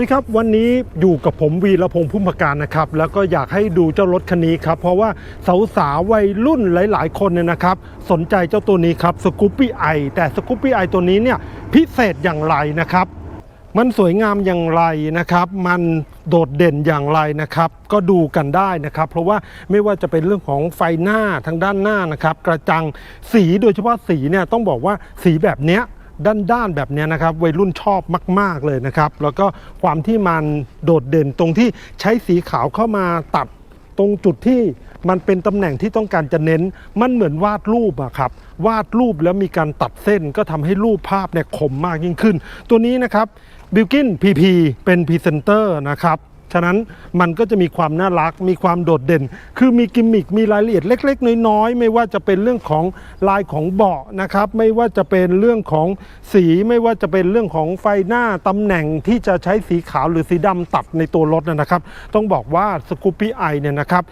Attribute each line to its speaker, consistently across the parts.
Speaker 1: ดีครับวันนี้อยู่กับผมวีระพงษ์พุ่มพการนะครับ แล้วก็อยากให้ดูเจ้ารถคันนี้ครับ เพราะว่าสาวๆวัยรุ่นหลาย ๆ คนเนี่ยนะครับ สนใจเจ้าตัวนี้ครับสกูปปี้ไอแต่สกูปปี้ไอตัวนี้เนี่ยพิเศษอย่างไรนะครับ มันสวยงามอย่างไรนะครับ มันโดดเด่นอย่างไรนะครับ ก็ดูกันได้นะครับ เพราะว่าไม่ว่าจะเป็นเรื่องของไฟหน้าทางด้านหน้านะครับ กระจังสีโดยเฉพาะสีเนี่ยต้องบอกว่าสีแบบเนี้ย ด้านๆแบบนี้นะครับวัยรุ่นชอบมาก ๆเลยนะครับ แล้วก็ความที่มันโดดเด่นตรงที่ใช้สีขาวเข้ามาตัดตรงจุดที่มันเป็นตำแหน่งที่ต้องการจะเน้น มันเหมือนวาดรูปอะครับ วาดรูปแล้วมีการตัดเส้นก็ทำให้รูปภาพเนี่ยคมมากยิ่งขึ้น ตัวนี้นะครับบิลกินพีพีเป็นพรีเซนเตอร์นะครับ ฉะนั้นมันก็จะมีความน่ารัก มีความโดดเด่น คือมีกิมมิค มีรายละเอียดเล็ก ๆ น้อยๆ ไม่ว่าจะเป็นเรื่องของลายของเบาะนะครับ ไม่ว่าจะเป็นเรื่องของสี ไม่ว่าจะเป็นเรื่องของไฟหน้าตำแหน่งที่จะใช้สีขาวหรือสีดำตัดในตัวรถนะครับ ต้องบอกว่าสกูปปี้ไอเนี่ยนะครับ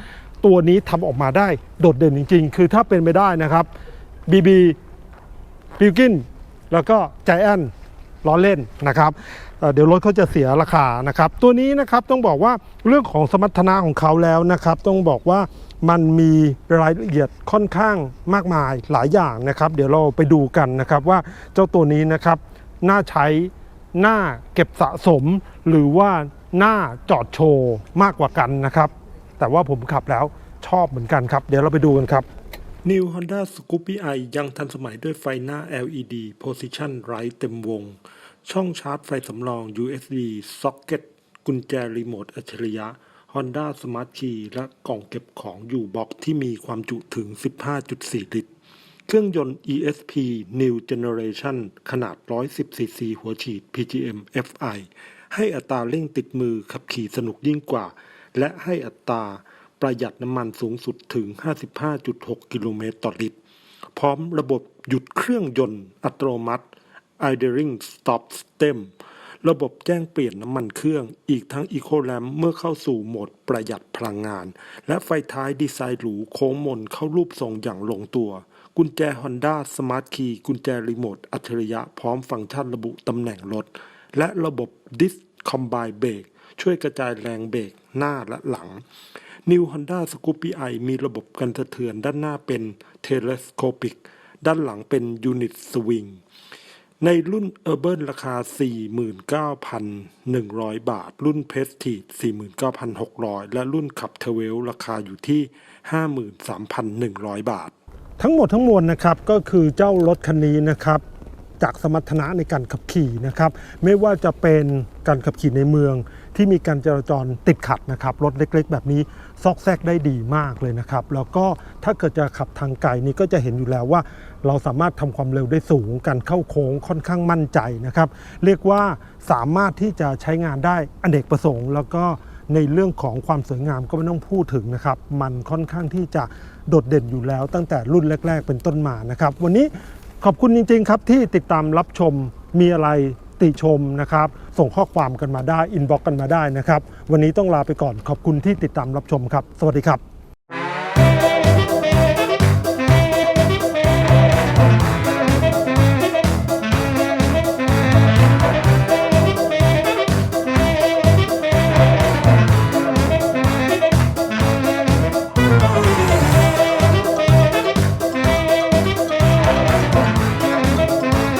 Speaker 1: ตัวนี้ทำออกมาได้โดดเด่นจริง ๆ คือถ้าเป็นไม่ได้นะครับ BB บิลกินแล้วก็ใจแอน ล้อเล่นนะครับเเดี๋ยวรถเขาจะเสียราคานะครับ ตัวนี้นะครับต้องบอกว่าเรื่องของสมรรถนะของเขาแล้วนะครับ ต้องบอกว่ามันมีรายละเอียดค่อนข้างมากมายหลายอย่างนะครับ เดี๋ยวเราไปดูกันนะครับว่าเจ้าตัวนี้นะครับน่าใช้น่าเก็บสะสม หรือว่าน่าจอดโชว์มากกว่ากันนะครับ แต่ว่าผมขับแล้วชอบเหมือนกันครับ เดี๋ยวเราไปดูกันครับ New Honda Scoopy i ยังทันสมัยด้วยไฟหน้า LED Position Light เต็มวง ช่องชาร์จไฟสำรอง USB Socket กุญแจรีโมทอัจฉริยะ Honda Smart Key และกล่องเก็บของอยู่บ็อกที่มีความจุถึง 15.4 ลิตร เครื่องยนต์ ESP New Generation ขนาด 110 cc หัวฉีด PGM FI ให้อัตราเร่งติดมือขับขี่สนุกยิ่งกว่า และให้อัตรา ประหยัดน้ำมันสูงสุดถึง 55.6 กิโลเมตรต่อลิตร พร้อมระบบหยุดเครื่องยนต์อัตโนมัติ Idling Stop Stem ระบบแจ้งเปลี่ยนน้ำมันเครื่อง อีกทั้ง Eco Lamp เมื่อเข้าสู่โหมดประหยัดพลังงาน และไฟท้ายดีไซน์หรูโค้งมนเข้ารูปทรงอย่างลงตัว กุญแจ Honda Smart Key กุญแจรีโมทอัจฉริยะพร้อมฟังก์ชันระบุตำแหน่งรถ และระบบ Disc Combine Brake ช่วยกระจายแรงเบรกหน้าและหลัง New Honda Scoopy i มีระบบกันสะเทือนด้านหน้าเป็น Telescopic ด้านหลังเป็น Unit Swing ในรุ่น Urban ราคา 49,100 บาท รุ่น Prestige 49,600 และรุ่นขับเทเวลราคาอยู่ที่ 53,100 บาท ทั้งหมดทั้งมวลนะครับก็คือเจ้ารถคันนี้นะครับจากสมรรถนะในการขับขี่นะครับ ไม่ว่าจะเป็นการขับขี่ในเมือง ที่มีการจราจรติดขัดนะครับ รถเล็กๆ แบบนี้ซอกแซกได้ดีมากเลยนะครับ แล้วก็ถ้าเกิดจะขับทางไกลนี่ก็จะเห็นอยู่แล้วว่า เราสามารถทำความเร็วได้สูงการเข้าโค้งค่อนข้างมั่นใจนะครับ เรียกว่าสามารถที่จะใช้งานได้อเนกประสงค์ แล้วก็ในเรื่องของความสวยงามก็ไม่ต้องพูดถึงนะครับ มันค่อนข้างที่จะโดดเด่นอยู่แล้ว ตั้งแต่รุ่นแรก ๆ เป็นต้นมานะครับ วันนี้ขอบคุณจริงๆครับที่ติดตามรับชมมีอะไร ติชมนะครับ ส่งข้อความกันมาได้ อินบ็อกกันมาได้นะครับ วันนี้ต้องลาไปก่อนขอบคุณที่ติดตามรับชมครับ สวัสดีครับ